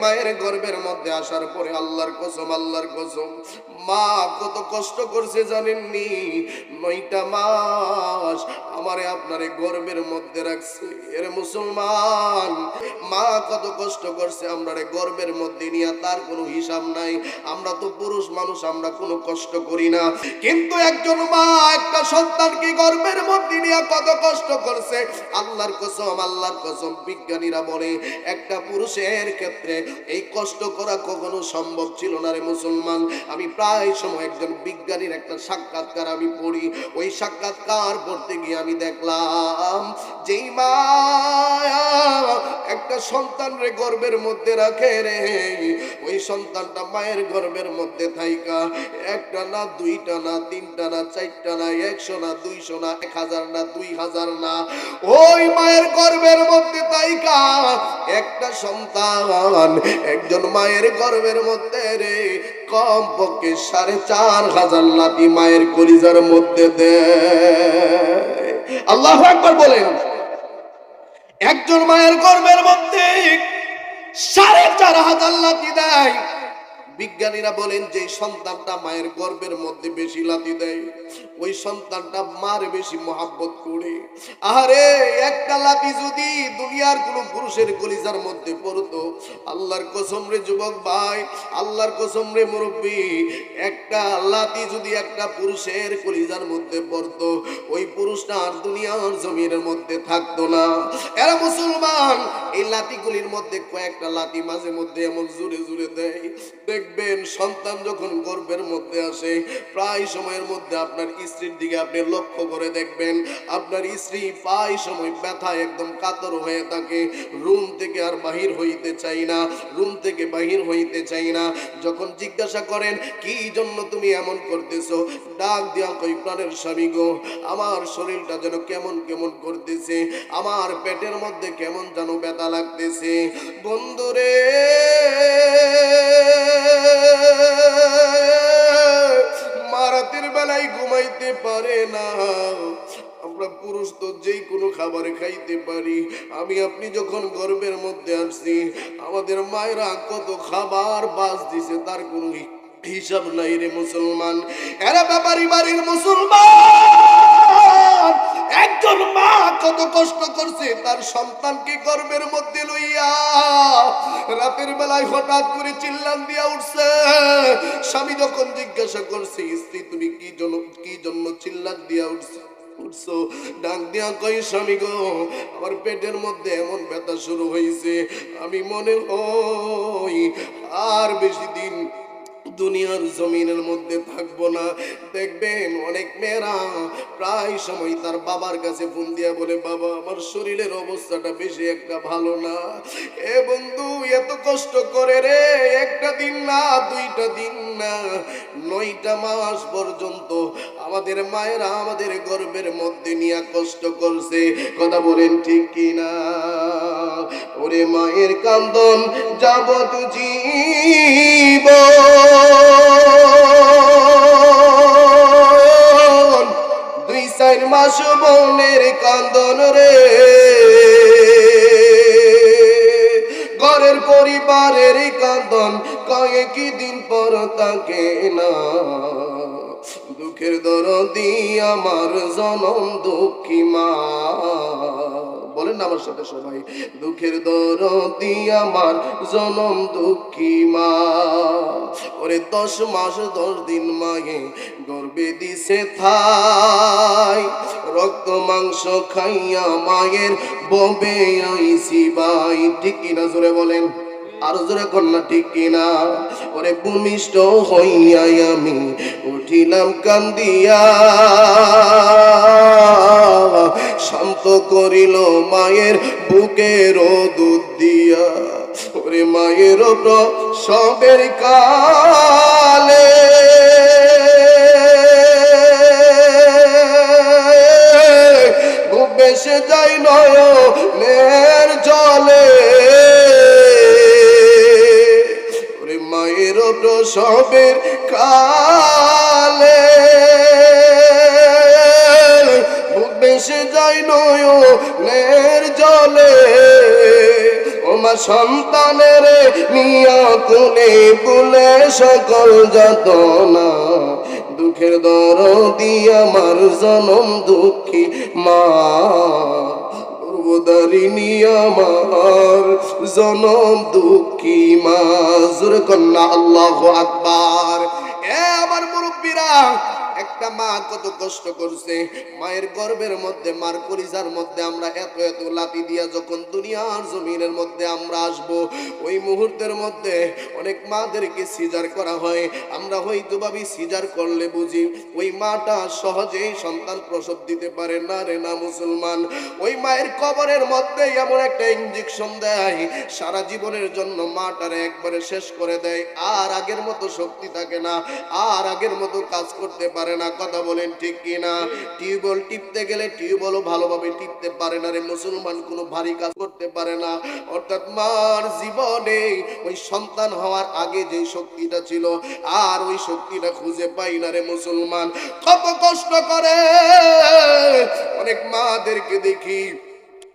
মায়ের গর্ভের মধ্যে আসার পরে আল্লাহর কসম আল্লাহর কসম। মা কত কষ্ট করছে জানেননি? নয়টা মাস আমারে আপনারে গর্ভের মধ্যে রাখছে। এর মুসলমান, মা কত কষ্ট করছে আমরারে গর্ভের মধ্যে নিয়ে, তার কোনো হিসাব নাই। আমরা তো পুরুষ মানুষ, আমরা কোনো কষ্ট করি না। কিন্তু একজন মা একটা সন্তানকে গর্বের মধ্যে নিয়ে কত কষ্ট করছে। আল্লাহর কসম আল্লাহর কসম, বিজ্ঞানীরা বলে, একটা পুরুষের ক্ষেত্রে এই কষ্ট করা কখনো সম্ভব ছিল না রে মুসলমান। আমি প্রায় সময় একজন বিজ্ঞানীর একটা সাক্ষাৎকার আমি পড়ি। ওই সাক্ষাৎকার পড়তে গিয়ে আমি দেখলাম, যেই মা একটা সন্তান রে গর্ভের মধ্যে রাখে রে। ওই সন্তানটা মায়ের গর্ভের মধ্যে থাইকা। একটা না দুইটা না তিনটা না চারটা না একশো না দুইশো না এক হাজার না দুই হাজার না। ওই মায়ের গর্ভের মধ্যে তাইকা একটা সন্তান একজন মায়ের গর্বের মধ্যে রে। কম পক্ষে সাড়ে চার হাজার লাতি মায়ের কলিজার মধ্যে দেয়। আল্লাহ একবার বলেন। একজন মায়ের গর্ভের মধ্যে সাড়ে চার হাজার লাতি দেয় বিজ্ঞানীরা বলেন যে সন্তানটা মায়ের গর্বের মধ্যে বেশি লাতি দেয়। ওই সন্তানটা মার বেশি মহাব্বত করে। আরে একটা লাতি যদি দুনিয়ার কোন পুরুষের কলিজার মধ্যে পড়তো, আল্লাহর কসম রে যুবক ভাই, আল্লাহর কসম রে মুরব্বী, একটা লাতি যদি একটা পুরুষের কলিজার মধ্যে পড়তো, ওই পুরুষটা আর দুনিয়ার জমিনের মধ্যে থাকতো না। এরা মুসলমান, এই লাতিগুলির মধ্যে কয়েকটা লাতি মাঝে মধ্যে এমন জুড়ে জুড়ে দেয়। দেখবেন সন্তান যখন গর্বের মধ্যে আসে, প্রায় সময়ের মধ্যে আপনার স্ত্রীর দিকে আপনি লক্ষ্য করে দেখবেন, আপনার স্ত্রী প্রায় সময় ব্যথা একদম কাতর হয়ে থাকে। রুম থেকে আর বাহির হইতে চাই না, রুম থেকে বাহির হইতে চাই না। যখন জিজ্ঞাসা করেন, কি জন্য তুমি এমন করতেছো? ডাক দিয়া কই, প্রাণের স্বামী গো, আমার শরীরটা যেন কেমন কেমন করতেছে, আমার পেটের মধ্যে কেমন যেন ব্যথা লাগতেছে। বন্ধুরে বেলায় ঘুমাইতে পারে না। আমরা পুরুষ তো যেই কোনো খাবার খাইতে পারি। আমি, আপনি যখন গর্বের মধ্যে আসছি আমাদের মায়েরা কত খাবার বাস দিছে, তার কোনো হিসাব নাই রে মুসলমান। এরা ব্যাপারী বাড়ির মুসলমান। একজন মা কত কষ্ট করছে, তার সন্তানকে গর্ভের মধ্যে লইয়া রাতের বেলায় হঠাৎ করে চিল্লান দিয়া উঠছে? স্বামী যখন জিজ্ঞাসা করছে, স্ত্রী, তুমি কি জন্য কি জন্য চিল্লান দিয়া উঠছে, উঠছো? ডাক দিয়া কই স্বামী গো, আমার পেটের মধ্যে এমন ব্যথা শুরু হয়েছে আমি মনে হই আর বেশি দিন দুনিয়ার জমিনের মধ্যে থাকব না। দেখবেন অনেক মেয়েরা প্রায় সময় তার বাবার কাছে ফোন দিয়া বলে, বাবা, আমার শরীরের অবস্থাটা বেশি একটা ভালো না। এ বন্ধু, এত কষ্ট করে রে, একটা দিন না, দুইটা দিন না। নয়টা মাস পর্যন্ত আমাদের মায়েরা আমাদের গর্বের মধ্যে নিয়ে কষ্ট করছে। কথা বলেন ঠিক কিনা? ওরে মায়ের কান্দন যাবত জীব দুই মাস বনের কান্দন রে। ঘরের পরিবারের কান্দন কয়েকই দিন পর তাকে না। দুঃখের দরদি আমার জনম দুঃখী মা। বলেন আমার সাথে সবাই, দুঃখের দরদি আমার, জনম দুঃখী মা। ওরে দশ মাস, দশ দিন মায়ে গর্বে দিছে থাই, রক্ত মাংস খাইয়া মায়ের ববে আইসি বাই ঠিক কিনা জোরে বলেন? আর জোরে কন্যা ঠিক কিনা? ওরে ভূমিষ্ঠ হইয়াই আমি উঠিলাম কান্দিয়া। শান্ত করিল মায়ের বুকের দুধ দিয়া। ওরে মায়ের সবের কালে। বেসে যাই নয়নের জলে। মায়ের প্রসবের কালে। বুক যাই নয়নের জলে। ও মা মা সন্তানের নিয়া কুলে কুলে সকল যত না দুঃখের দর দিয়ে আমার জনম দুঃখী মা। পূর্বদারিণী আমার জনম দুঃখী মা। জোরে কন্যা আল্লাহ আকবার। এ আমার মুরব্বীরা একটা মা কত কষ্ট করছে। মায়ের গর্ভের মধ্যে, মার কলিজার মধ্যে আমরা এত এত লাতি দিয়া যখন দুনিয়ার জমিনের মধ্যে আমরা আসব, ওই মুহূর্তের মধ্যে অনেক মাদেরকে সিজার করা হয়। আমরা হয়তো ভাবি সিজার করলে বুঝি ওই মাটা সহজেই সন্তান প্রসব দিতে পারে। না রে, না মুসলমান, ওই মায়ের কবরের মধ্যে এমন একটা ইঞ্জেকশন দেয়, সারা জীবনের জন্য মাটারে একবারে শেষ করে দেয়। আর আগের মতো শক্তি থাকে না, আর আগের মতো কাজ করতে পারে না, কথা বলেন ঠিক কি না টিউবওয়েল টিপতে গেলে টিউবওয়েল ভালোভাবে টিপতে পারে না রে, মুসলমান কোনো ভারী কাজ করতে পারে না। অর্থাৎ মার জীবনে ওই সন্তান হওয়ার আগে যে শক্তিটা ছিল, আর ওই শক্তিটা খুঁজে পাই না রে মুসলমান। কত কষ্ট করে অনেক মাদেরকে দেখি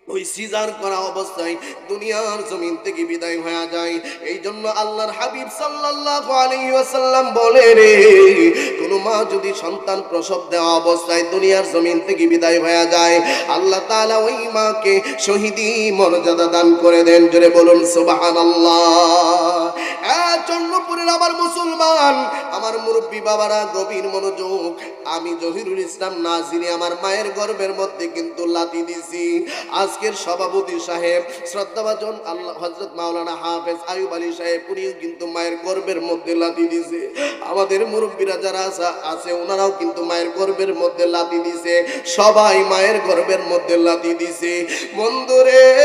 ওই সিজার করা অবস্থায় দুনিয়ার জমিন থেকে বিদায় হয়ে যায়। এই জন্য আল্লাহর হাবিব সাল্লাল্লাহু আলাইহি ওয়াসাল্লাম বলে রে, কোন মা যদি সন্তান প্রসব দেওয়া অবস্থায় দুনিয়ার জমিন থেকে বিদায় হয়ে যায়, আল্লাহ তাআলা ওই মাকে শহীদি মর্যাদা দান করে দেন। জোরে বলুন, সুবহানাল্লাহ। চন্দ্রপুরের আমার মুসলমান। আমার মুরব্বী বাবারা, গভীর মনোযোগ। আমি জহিরুল ইসলাম নাজিরি আমার মায়ের গর্ভের মধ্যে কিন্তু লাতি দিছি। আজকের সভাপতি সাহেব, শ্রদ্ধাভাজন আল্লাহ হজরত মাওলানা হাফেজ আয়ুব আলী সাহেব, উনিও কিন্তু মায়ের গর্বের মধ্যে লাতি দিছে। আমাদের মুরব্বীরা যারা আছে- ওনারাও কিন্তু মায়ের গর্বের মধ্যে লাতি দিছে। সবাই মায়ের গর্ভের মধ্যে লাতি দিছে। বন্ধুরে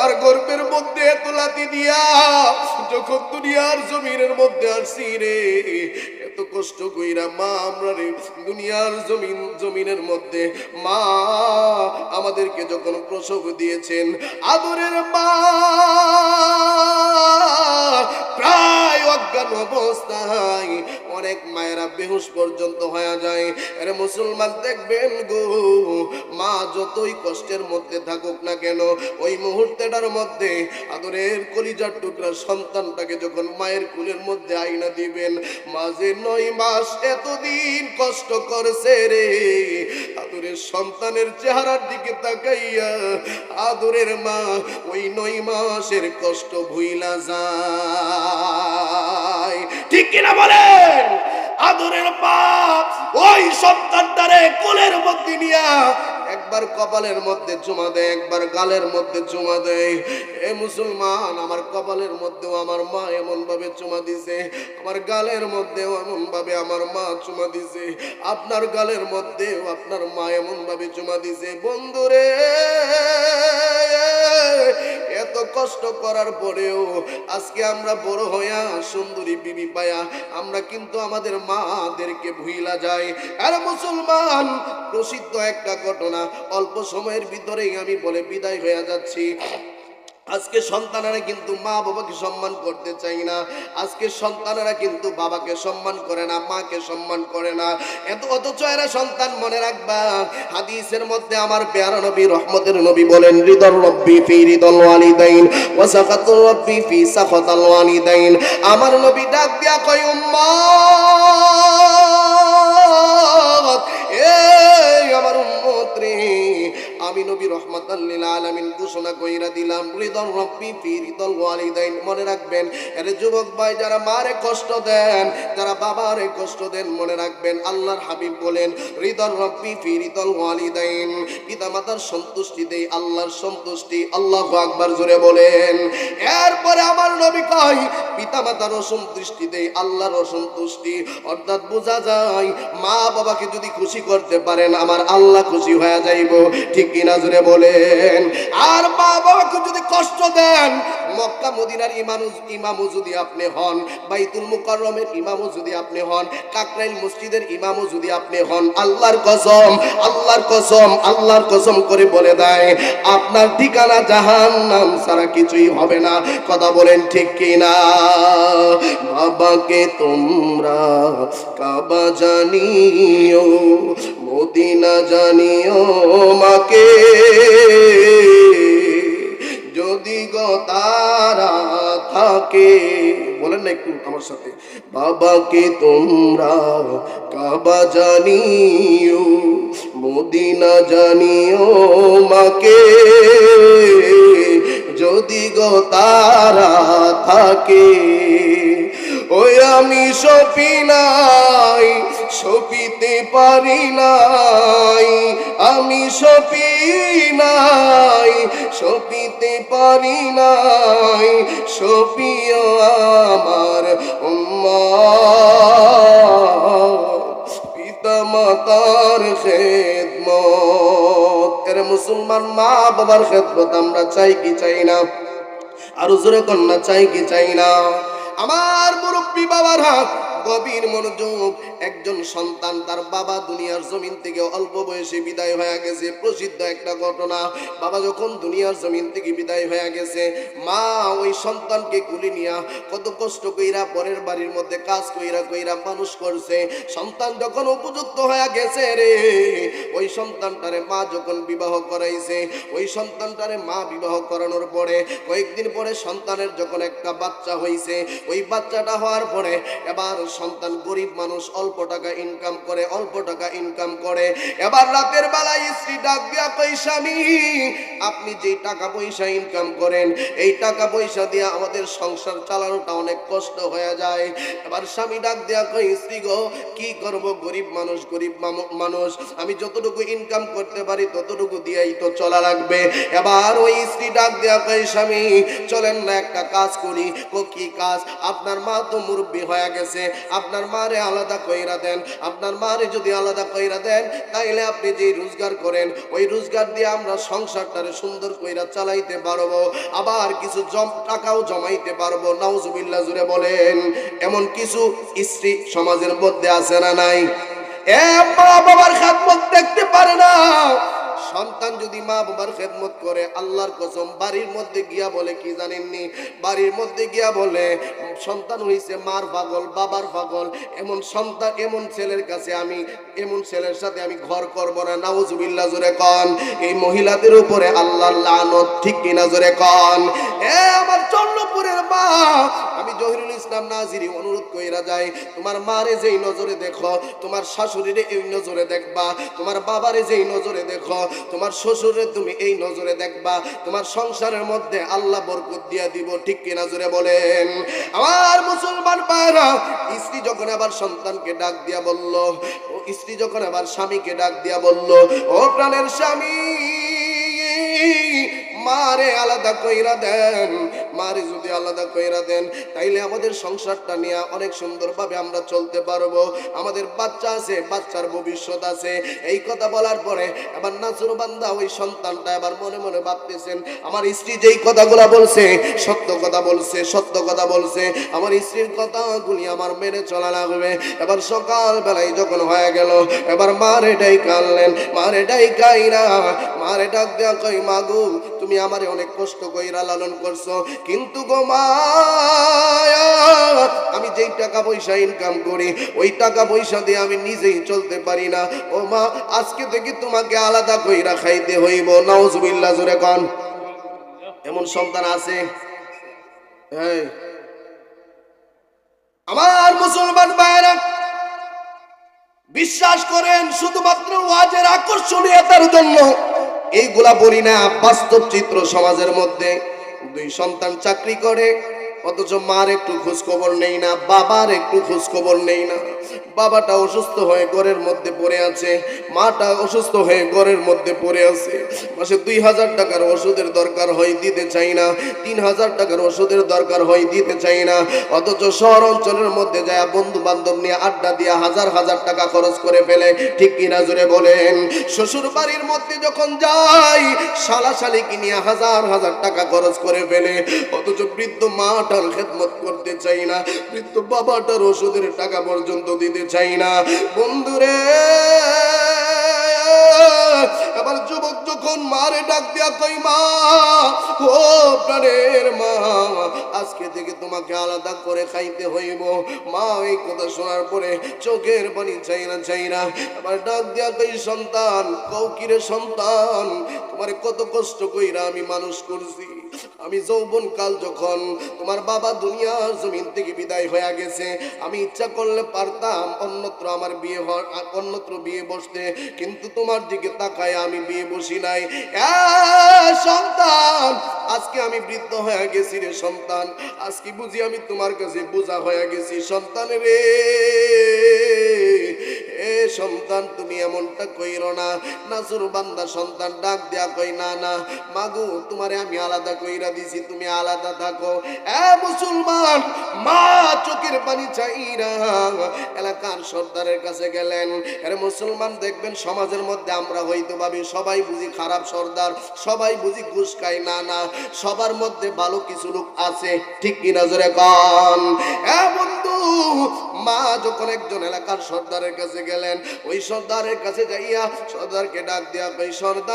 মার গর্ভের মধ্যে এত লাতি দিয়া যখন দুনিয়ার জমিনের মধ্যে আসছি রে, এত কষ্ট কইরা মা আমরা রে, দুনিয়ার জমিন, জমিনের মধ্যে মা আমাদেরকে যখন প্রসব দিয়েছেন, আদরের মা প্রায় অজ্ঞান অবস্থায় অনেক মায়েরা বেহুশ পর্যন্ত হয়ে যায়। আরে মুসলমান দেখবেন গো, মা যতই কষ্টের মধ্যে থাকুক না কেন, ওই মুহূর্তেটার মধ্যে আদরের কলিজার টুকরা সন্তানটাকে যখন মায়ের কুলের মধ্যে আইনা দিবেন মাঝে নয় মাস এতদিন কষ্ট করছে রে। আদরের সন্তানের চেহারার দিকে তাকাইয়া আদরের মা ওই নয় মাসের কষ্ট ভুইলা যায়। ঠিক কিনা বলেন? আদরের বাপ, ওই সন্তানটারে কোলের মধ্যে নিয়া, একবার কপালের মধ্যে চুমা দেয় একবার গালের মধ্যে চুমা দেয় এ মুসলমান, আমার কপালের মধ্যেও আমার মা এমন ভাবে চুমা দিছে, আমার গালের মধ্যেও এমন ভাবে আমার মা চুমা দিছে, আপনার গালের মধ্যেও আপনার মা এমন ভাবে চুমা দিছে। বন্ধুরে এত কষ্ট করার পরেও আজকে আমরা বড় হইয়া সুন্দরী বিবি পায়া, আমরা কিন্তু আমাদের মাদেরকে ভুইলা যাই। আর মুসলমান, প্রসিদ্ধ একটা ঘটনা, অল্প সময়ের ভিতরেই আমি বলে বিদায় হয়ে যাচ্ছি। আজকে সন্তানেরা কিন্তু মা বাবাকে সম্মান করতে চাই না। আজকে সন্তানেরা কিন্তু বাবাকে সম্মান করে না, মাকে সম্মান করে না। এত অথচ এরা সন্তান মনে রাখবা। হাদিসের মধ্যে আমার পেয়ারা নবী, রহমতের নবী বলেন হৃদর রব্বি ফি হৃদল ওয়ালিদাইন ওয়া সাখাতুর রব্বি ফি সাখাতাল ওয়ালিদাইন। আমার নবী ডাক দিয়া কয় উম্মত আমি নবী রহমাতাল্লিল আলামিন ঘোষণা কইরা দিলাম হৃদল রব্বি ফি হৃদল ওয়ালিদাইন। মনে রাখবেন আরে যুবক ভাই যারা মারে কষ্ট দেন, যারা বাবারে কষ্ট দেন, মনে রাখবেন আল্লাহর হাবিব বলেন হৃদল রব্বি ফি হৃদল ওয়ালিদাইন। পিতামাতার সন্তুষ্টি দেই, আল্লাহর সন্তুষ্টি, আল্লাহু আকবার জোরে বলেন। এরপরে আমার নবী কয়, পিতামাতার অসন্তুষ্টি দেই, আল্লাহর অসন্তুষ্টি। অর্থাৎ বোঝা যায় মা বাবাকে যদি খুশি করতে পারেন, আমার আল্লাহ খুশি হয়ে যাইব। ঠিক কিনা জুড়ে বলেন আর মা বাবাকে যদি কষ্ট দেন মক্কা, মদিনার ইমানু ইমামও যদি আপনি হন, বাইতুল মুকাররমের ইমামও যদি আপনি হন, কাকরাইল মসজিদের ইমামও যদি আপনি হন, আল্লাহর কসম আল্লাহর কসম আল্লাহর কসম করে বলে দেয়, আপনার ঠিকানা জাহান নাম ছাড়া কিছুই হবে না। কথা বলেন ঠিক কিনা? বাবাকে তোমরা কাবা জানিও, মদিনা জানিও মাকে। থাকে বলেন না একটু আমার সাথে, বাবাকে তোমরা কাবা জানিও, মদিনা জানিও মাকে। যদি গো তারা থাকে, ওই আমি সপি নাই সপিতে পারি নাই আমি সপি নাই, সপিতে পারি নাই সপিও আমার পিতা মাতার খেদমত। এর মুসলমান মা বাবার খেদমত আমরা চাই কি চাই না? আর জোরে কন্যা, চাই কি চাই না? আমার মুরব্বী বাবারা গভীর মনোযোগ। একজন সন্তান তার বাবা দুনিয়ার জমিন থেকে অল্প বয়সে বিদায় হয়ে গেছে। প্রসিদ্ধ একটা ঘটনা। বাবা যখন দুনিয়ার জমিন থেকে বিদায় হয়ে গেছে, মা ওই সন্তানকে কুলি নিয়া কত কষ্ট কইরা পরের বাড়ির মধ্যে কাজ কইরা কইরা মানুষ করছে। সন্তান যখন উপযুক্ত হয়ে গেছে রে, ওই সন্তানটারে মা যখন বিবাহ করাইছে, ওই সন্তানটারে মা বিবাহ করানোর পরে কয়েকদিন পরে সন্তানের যখন একটা বাচ্চা হইছে, ওই বাচ্চাটা হওয়ার পরে এবার সন্তান গরিব মানুষ অল্প টাকা ইনকাম করে, অল্প টাকা ইনকাম করে। এবার রাতের বেলায় স্ত্রী ডাক দিয়া স্বামী, আপনি যে টাকা পয়সা ইনকাম করেন, এই টাকা পয়সা দিয়ে আমাদের সংসার চালানোটা অনেক কষ্ট হয়ে যায়। এবার স্বামী ডাক দিয়া কই স্ত্রী গো, কি করব? গরিব মানুষ গরিব মানুষ। আমি যতটুকু ইনকাম করতে পারি, ততটুকু দিয়েই তো চলা লাগবে। এবার ওই স্ত্রী ডাক দেয়া কই স্বামী, চলেন না একটা কাজ করি। ও কি কাজ? আপনার মা তো মুরব্বী হয়ে গেছে। আপনার মারে আলাদা কইরা দেন, আপনার মারে যদি আলাদা কইরা দেন, তাইলে আপনি যে রোজগার করেন, ওই রোজগার দিয়ে আমরা সংসারটারে সুন্দর কইরা চালাইতে পারব, আবার কিছু জম, টাকাও জমাইতে পারব, নাউজুবিল্লাহ জুড়ে বলেন, এমন কিছু স্ত্রী সমাজের মধ্যে আছে না নাই? এ মা বাবার খাদমত দেখতে পারে না। সন্তান যদি মা বাবার খেদমত করে, আল্লাহর কসম, বাড়ির মধ্যে গিয়া বলে কি জানেননি? বাড়ির মধ্যে গিয়া বলে, সন্তান হইছে মার পাগল, বাবার পাগল, এমন সন্তান, এমন ছেলের কাছে আমি, এমন ছেলের সাথে আমি ঘর করব না। নাউজুবিল্লাহ, জোরে কন। এই মহিলাদের উপরে আল্লাহর লানত, ঠিক কিনা জোরে কন? এ আমার চন্দ্রপুরের মা, আমি জহিরুল ইসলাম নাজিরি অনুরোধ কইরা যাই, তোমার মারে যেই নজরে দেখো, তোমার শাশুড়িরে এই নজরে দেখবা, তোমার বাবারে যেই নজরে দেখো তোমার শ্বশুরে তুমি এই নজরে দেখবা, তোমার সংসারের মধ্যে আল্লাহ বরকত দিয়া দিব, ঠিক কিনা জোরে বলেন? আমার মুসলমান পায়রা, স্ত্রী যখন আবার সন্তানকে ডাক দিয়া বলল, ও স্ত্রী যখন আবার স্বামীকে ডাক দিয়া বলল, ও প্রাণের স্বামী, মারে আলাদা কইরা দেন মারে যদি আলাদা কইরা দেন, তাইলে আমাদের সংসারটা নিয়ে অনেক সুন্দরভাবে আমরা চলতে পারব। আমাদের বাচ্চা আছে, বাচ্চার ভবিষ্যৎ আছে। এই কথা বলার পরে এবার নাসুর বান্দা ওই সন্তানটা এবার মনে মনে ভাবতেছেন, আমার স্ত্রী যেই কথাগুলো বলছে, সত্য কথা বলছে, সত্য কথা বলছে। আমার স্ত্রীর কথাগুলি আমার মেনে চলা লাগবে। এবার সকাল বেলায় যখন হয়ে গেল, এবার মারে ডাই কানলেন মারে ডাই কাইরা মারে ডাক দেয়া কই মাগু তুমি আমারে অনেক কষ্ট কইরা লালন করছ। কিন্তু গো মায়া, আমি যেই টাকা পয়সা ইনকাম করি, ওই টাকা পয়সা দিয়ে আমি নিজেই চলতে পারি না। ও মা, আজকে থেকে তোমাকে আলাদা কইরা খাইতে হইব। নাউজুবিল্লাহ, জোরে কন। এমন সন্তান আছে, এই, আমার মুসলমান ভাইরা বিশ্বাস করেন, শুধুমাত্র ওয়াজের আকর্ষণীয়তার জন্য, এইগুলা বলি না, বাস্তব চিত্র সমাজের মধ্যে। দুই সন্তান চাকরি করে, অথচ মার একটু খোঁজ খবর নেই না, বাবার একটু খোঁজ খবর নেই না। বাবাটা অসুস্থ হয়ে ঘরের মধ্যে পড়ে আছে, মাটা অসুস্থ হয়ে ঘরের মধ্যে পড়ে আছে। মাসে দুই হাজার টাকার ওষুধের দরকার হয়, দিতে চাই না। তিন হাজার টাকার ওষুধের দরকার হয়, দিতে চাই না। অথচ শহর অঞ্চলের মধ্যে যায় বন্ধু বান্ধব নিয়ে আড্ডা দিয়ে হাজার হাজার টাকা খরচ করে ফেলে। ঠিক কিনা জুড়ে বলেন? শ্বশুর বাড়ির মধ্যে যখন যাই শালা শালিকে নিয়ে হাজার হাজার টাকা খরচ করে ফেলে। অথচ বৃদ্ধ মাটার খেদমত করতে চাই না। বৃদ্ধ বাবাটার ওষুধের টাকা পর্যন্ত দিতে চাই না। বন্ধুরে আবার যুবক যখন মারে ডাক দিয়া কই মা, ও প্রাণের মা, আজকে থেকে তোমাকে আলাদা করে খাইতে হইব। মা এই কথা শোনার পরে চোখের পানি চাই না চাই না আবার ডাক দিয়া কই সন্তান কৌকিরে সন্তান? তোমার কত কষ্ট কইরা আমি মানুষ করছি। আমি যৌবন কাল যখন তোমার বাবা দুনিয়ার জমিন থেকে বিদায় হয়ে গেছে, আমি ইচ্ছা করলে পারতাম অন্যত্র আমার বিয়ে হওয়ার, অন্যত্র বিয়ে বসতে। কিন্তু তোমার দিকে তাকায় আমি বিয়ে বসি নাই। সন্তান, আজকে আমি বৃদ্ধ হয়ে গেছি রে সন্তান। আজকে বুঝি আমি তোমার কাছে বোঝা হয়ে গেছি, সন্তান রে। এ সন্তান, তুমি এমনটা কইরো না। নাসুর বান্দা সন্তান, ডাক দেয়া কই না না, মাগু, তোমারে আমি আলাদা কইরা দিছি, তুমি আলাদা থাকো। এ মুসলমান, মা চোখের পানি চাইরা এলাকার সর্দারের কাছে গেলেন। আরে মুসলমান, দেখবেন সমাজের মধ্যে আমরা হয়তো ভাবি সবাই বুঝি খারাপ সর্দার, সবাই বুঝি ঘুষ খাই না না, সবার মধ্যে ভালো কিছু লোক আছে, ঠিক কি নজরে কন? এ বন্ধু, মা যখন একজন এলাকার সর্দারের কাছে গেলেন। ওই সর্দারের কাছে যাইয়া সর্দারকে ডাক দিয়া কই সর্দার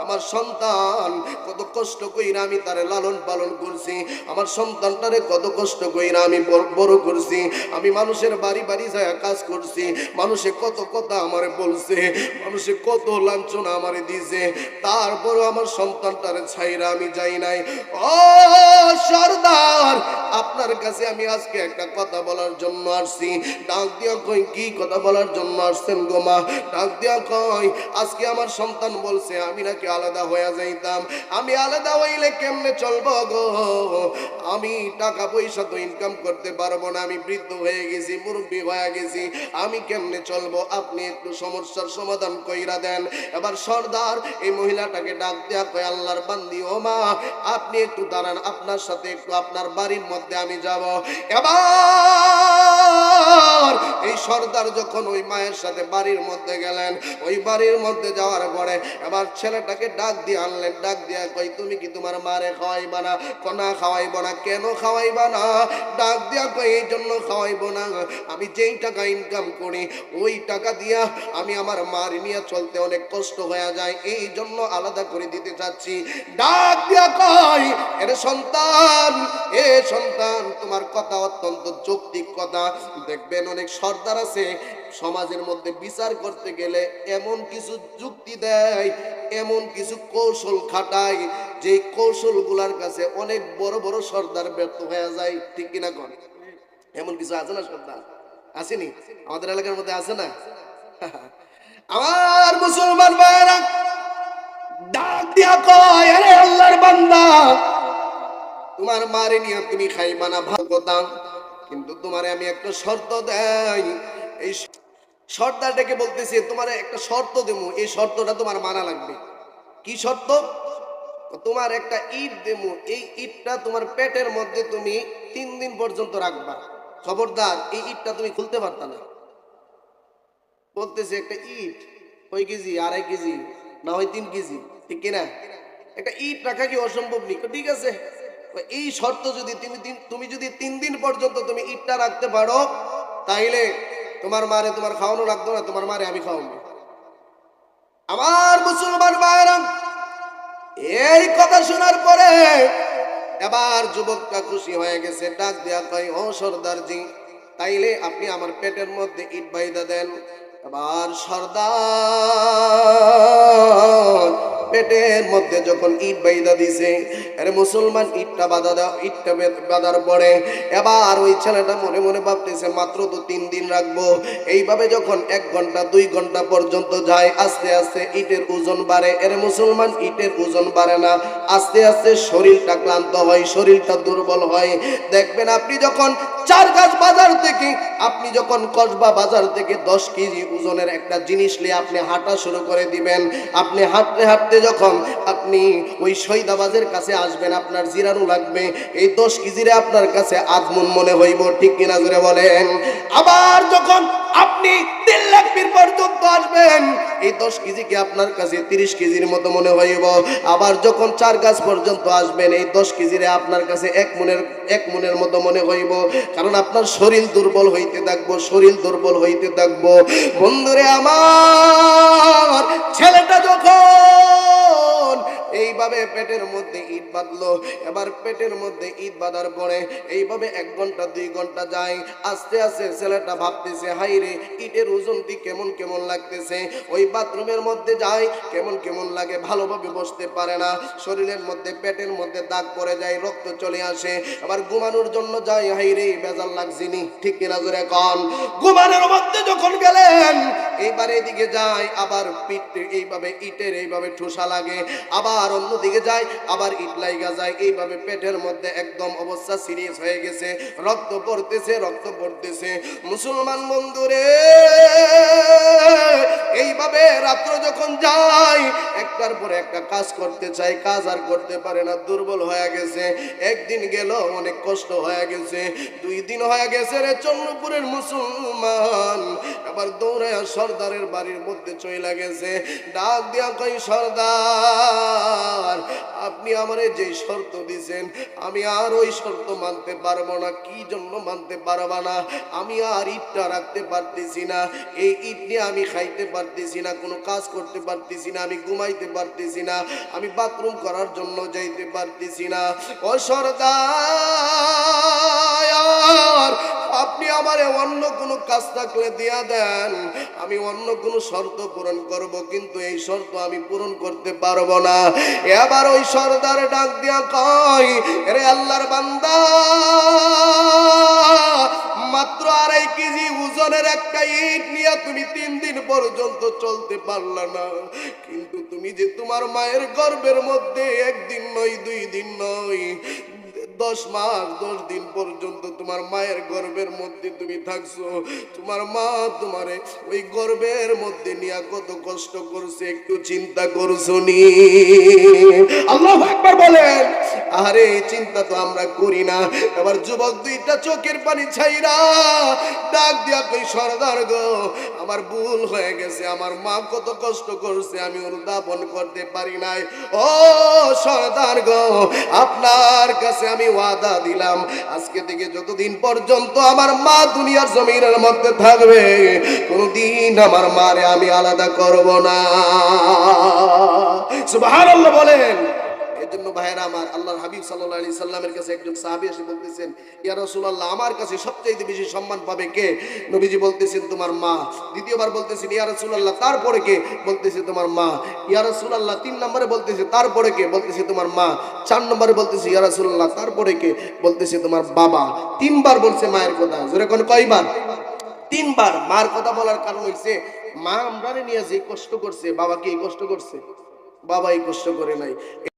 আমার সন্তান, কত কষ্ট কইরা আমি তারে লালন পালন করছি। আমার সন্তানটারে কত কষ্ট কইরা আমি বড়- করছি। আমি মানুষের বাড়ি বাড়ি যায় কাজ করছি। মানুষে কত কথা আমার বলছে, মানুষে কত লাঞ্ছনা আমার দিছে। তারপরও আমার সন্তানটারে ছাইরা আমি যাই নাই। ও সর্দার, আপনার কাছে আমি আজকে একটা কথা বলার জন্য আসছি। ডাক দিয়া কই, কি কথা বলার জন্য আসছেন গোমা ডাক দিয়া কই, আজকে আমার সন্তান বলছে, আমি নাকি আলাদা হয়ে যাইতাম। আমি আলাদা হইলে কেমনে চলবো গো? আমি টাকা পয়সা তো ইনকাম করতে পারব না। আমি বৃদ্ধ হয়ে গেছি, মুরব্বী হয়ে গেছি। আমি কেমনে চলবো? আপনি একটু সমস্যার সমাধান কইরা দেন। এবার সর্দার, এই মহিলাটাকে ডাক দেয়া কয়, আল্লাহর বান্দি, ও মা, আপনি একটু দাঁড়ান। আপনার সাথে একটু আপনার বাড়ির মধ্যে আমি যাব। এবার এই সর্দার যখন ওই মায়ের সাথে বাড়ির মধ্যে গেলেন, ওই বাড়ির মধ্যে যাওয়ার পরে এবার ছেলেটাকে ডাক দিয়ে আনলেন, ডাক দিয়া কই তুমি কি তোমার মারে খাওয়াইবা না? কনা খাওয়াইবো না? কেন খাওয়াইবা না? ডাক দিয়া কই এই জন্য খাওয়াইবো না। আমি যেই টাকা ইনকাম করি, ওই টাকা দিয়া আমি আমার মার নিয়ে চলতে অনেক কষ্ট হয়ে যায়। এই জন্য আলাদা করে দিতে চাচ্ছি। ডাক দিয়া কই এর সন্তান, এ সন্তান, তোমার কথা অত্যন্ত যৌক্তিক কথা। দেখবেন অনেক সর্দার আছে সমাজের মধ্যে বিচার করতে গেলে এমন কিছু যুক্তি দেয়, এমন কিছু কৌশল খাটায় যে কৌশলগুলার কাছে অনেক বড় বড় সর্দার ব্যর্থ হয়ে যায়। ঠিক কিনা কন? এমন কিছু আছে না সর্দার? আসেনি? আমাদের এলাকার মধ্যে আছে না? আমার মুসলমান ভাইরা ডাক দিয়া কয়, আরে আল্লাহর বান্দা, তোমার মারে নিয়ে তুমি খাইবা না ভালো কথা কিন্তু তোমারে আমি একটা শর্ত দেই এই শর্তটাকে বলতেছি, তোমার একটা শর্ত দেবো, এই শর্তটা তোমার মানা লাগবে। কি শর্ত? তোমার একটা ইট দেবো, এই ইটটা তোমার পেটের মধ্যে তুমি তিন দিন পর্যন্ত রাখবা। খবরদার, এই ইটটা তুমি খুলতে পারতা না। বলতেছে, একটা ইট, কয় কেজি? আড়াই কেজি, না হয় তিন কেজি? ঠিক কিনা একটা ইট রাখা কি অসম্ভব নি? ঠিক আছে। এই শর্ত যদি তুমি তুমি যদি তিন দিন পর্যন্ত তুমি ইটটা রাখতে পারো, তাইলে তোমার মারে তোমার খাওয়ানো লাগতো না, তোমার মারে আমি খাওয়াবো। আমার মুসলমান ভাইরাম এই কথা শোনার পরে এবার যুবকটা খুশি হয়ে গেছে, ডাক দেয়া কয়, ও সর্দারজি, তাইলে আপনি আমার পেটের মধ্যে ইট বাইদা দেন। এবার সর্দার পেটের মধ্যে যখন ইট বাইদা দিছে আরে মুসলমান ইটটা বাধা দাও ইটটা বাঁধার পরে এবার ওই ছেলেটা মনে মনে ভাবতেছে, মাত্র তো তিন দিন রাখব। এইভাবে যখন এক ঘণ্টা, দুই ঘণ্টা পর্যন্ত যায়, আস্তে আস্তে ইটের ওজন বাড়ে। এর মুসলমান ইটের ওজন বাড়ে না। আস্তে আস্তে শরীরটা ক্লান্ত হয়, শরীরটা দুর্বল হয়। দেখবেন আপনি যখন চার গাছ বাজার থেকে, আপনি যখন কসবা বাজার থেকে দশ কেজি ওজনের একটা জিনিস নিয়ে আপনি হাঁটা শুরু করে দিবেন, আপনি হাঁটতে হাঁটতে যখন আপনি ওই শহীদাবাজের কাছে আসবেন, আপনার জিরারু লাগবে, এই দশ কেজিরে আপনার কাছে আজমন মনে হইব, ঠিক কিনা জোরে বলেন? আবার যখন আপনি তিন লাখ পীর পর্যন্ত আসবেন। এই দশ কেজিকে আপনার কাছে তিরিশ কেজির মতো মনে হইব? আবার যখন চার গাছ পর্যন্ত আসবেন, এই দশ কেজিরে আপনার কাছে এক মনের এক মনের মতো মনে হইব। কারণ আপনার শরীর দুর্বল হইতে থাকব, শরীর দুর্বল হইতে থাকব। বন্ধুরে আমার, ছেলেটা যখন এইভাবে পেটের মধ্যে ইট বাঁধলো, এবার পেটের মধ্যে ইট বাঁধার পরে এইভাবে এক ঘণ্টা, দুই ঘণ্টা যায়। আস্তে আস্তে ছেলেটা ভাবতেছে হাই রে ইটের ওজনটি কেমন কেমন লাগতেছে? ওই বাথরুমের মধ্যে যায়, কেমন কেমন লাগে, ভালোভাবে বসতে পারে না। শরীরের মধ্যে, পেটের মধ্যে দাগ পড়ে যায়, রক্ত চলে আসে। আবার ঘুমানোর জন্য যায় হাই রে, বেজাল লাগছিনি ঠিক কিনা জোরে কন? ঘুমানোর মধ্যে যখন গেলেন, এইবার এদিকে যায়, আবার পিঠ এইভাবে, ইটের এইভাবে ঠোসা লাগে। আবার অন্যদিকে যায়, আবার ইট লাইগা যায়, এইভাবে পেটের মধ্যে একদম অবস্থা সিরিয়াস হয়ে গেছে। রক্ত পড়তেছে রক্ত পড়তেছে। মুসলমান বন্ধুরে এইভাবে রাত্র যখন যায়, একটার পরে একটা কাজ করতে চাই কাজ আর করতে পারে না, দুর্বল হয়ে গেছে। একদিন গেল, অনেক কষ্ট হয়ে গেছে। দুই দিন হয়ে গেছে রে চন্দ্রপুরের মুসলমান। আবার দৌড়ায় সর্দারের বাড়ির মধ্যে চলে গেছে। ডাক দিয়া কই সর্দার, আপনি আমারে যে শর্ত দিছেন, আমি আর ওই শর্ত মানতে পারব না। কি জন্য মানতে পারবা না? আমি আর ইটটা রাখতে পারতেছি না। এই ইট নিয়ে আমি খাইতে পারতেছি না, কোনো কাজ করতে পারতেছি না, আমি ঘুমাইতে পারতেছি না, আমি বাথরুম করার জন্য যাইতে পারতেছি না। ও সর্দার, আপনি আমারে অন্য কোনো কাজ থাকলে দিয়া দেন। আমি অন্য কোনো শর্ত পূরণ করব, কিন্তু এই শর্ত আমি পূরণ করতে পারব না। এবার ওই সর্দার ডাক দিয়া কয় রে আল্লাহর বান্দা একটা ইট নিয়ে তুমি তিন দিন পর্যন্ত চলতে পারলা না। কিন্তু তুমি যে তোমার মায়ের গর্বের মধ্যে একদিন নয়, দুই দিন নয় দশ মাস, দশ দিন পর্যন্ত তোমার মায়ের গর্ভের মধ্যে তুমি থাকছো। তোমার মা তোমারে ওই গর্ভের মধ্যে নিয়ে কত কষ্ট করছে, একটু চিন্তা করছ নি। আল্লাহ একবার বলেন, আরে চিন্তা তো আমরা করি না। এবার যুবক দুইটা চোখের পানি ছাইরা ডাক দিয়া কই, সরদার গো আমার ভুল হয়ে গেছে, আমার মা কত কষ্ট করছে, আমি অনুধাবন করতে পারি নাই। ও সরদার গো, আপনার কাছে আমি ওয়াদা দিলাম, আজকে থেকে যতদিন পর্যন্ত আমার মা দুনিয়ার জমিনের মধ্যে থাকবে, কোনদিন আমার মারে আমি আলাদা করব না। সুবহানাল্লাহ বলেন। এজন্য ভাইয়েরা আমার আল্লাহর হাবিব সাল্লাল্লাহু আলাইহি সাল্লামের কাছে একজন সাহাবী এসে বলতেছেন, ইয়া রাসূলুল্লাহ, আমার কাছে সবচেয়ে বেশি সম্মান পাবে কে? নবীজি বলতেছেন, তোমার মা। দ্বিতীয়বার বলতেছেন, ইয়া রাসূলুল্লাহ, তারপরে কে? বলতেছে, তোমার মা। ইয়া রাসূলুল্লাহ, তিন নম্বরে বলতেছে, তারপরে কে? বলতেছে, তোমার মা। চার নম্বরে বলতেছে, ইয়া রাসূলুল্লাহ, তারপরে কে? বলতেছে, তোমার বাবা। তিনবার বলছে মায়ের কথা, জোরে কোন কয়বার? তিনবার। মার কথা বলার কারণ হইছে, মা আমরা নিয়ে যে কষ্ট করছে, বাবা কি এই কষ্ট করছে? বাবা এই কষ্ট করে নাই।